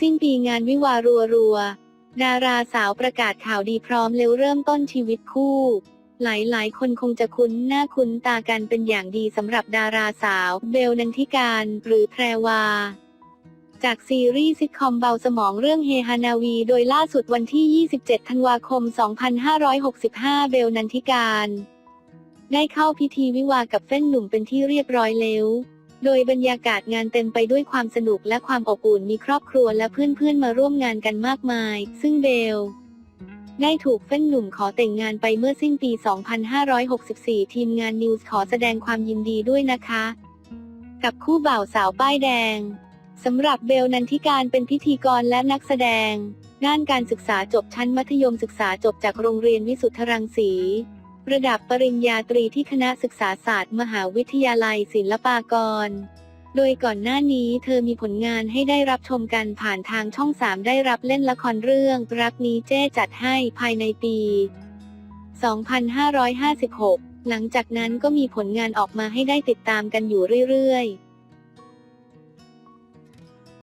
สิ้นปีงานวิวาห์รัวดาราสาวประกาศข่าวดีพร้อมเร็วเริ่มต้นชีวิตคู่ หลายๆ คนคงจะคุ้นหน้าคุ้นตากันเป็นอย่างดีสำหรับดาราสาว เบลนันทิการหรือแพรวา จากซีรีส์ซิทคอมเบาสมองเรื่องเฮฮานาวี โดยล่าสุดวันที่ 27 ธันวาคม 2565 เบลนันทิการ ได้เข้าพิธีวิวากับเฟ้นหนุ่มเป็นที่เรียบร้อยแล้ว โดยบรรยากาศงานเต็มไปด้วยความสนุกและความอบอุ่นมีครอบครัวและเพื่อนๆมาร่วมงานกันมากมาย ซึ่งเบลได้ถูกเฟ้นหนุ่มขอแต่งงานไปเมื่อสิ้นปี 2564 ทีมงานนิวส์ขอแสดงความยินดีด้วยนะคะ กับคู่บ่าวสาวป้ายแดงสำหรับเบลนันทิการเป็นพิธีกรและนักแสดง ด้านการศึกษาจบชั้นมัธยมศึกษาจบจากโรงเรียนวิสุทธรังสี ระดับปริญญาตรีที่คณะศึกษาศาสตร์ มหาวิทยาลัยศิลปากร โดยก่อนหน้านี้เธอมีผลงานให้ได้รับชมกันผ่านทางช่อง 3 ได้รับเล่นละครเรื่อง รักนี้เจ้จัดให้ภายในปี 2556 หลังจากนั้นก็มีผลงานออกมาให้ได้ติดตามกันอยู่เรื่อยๆ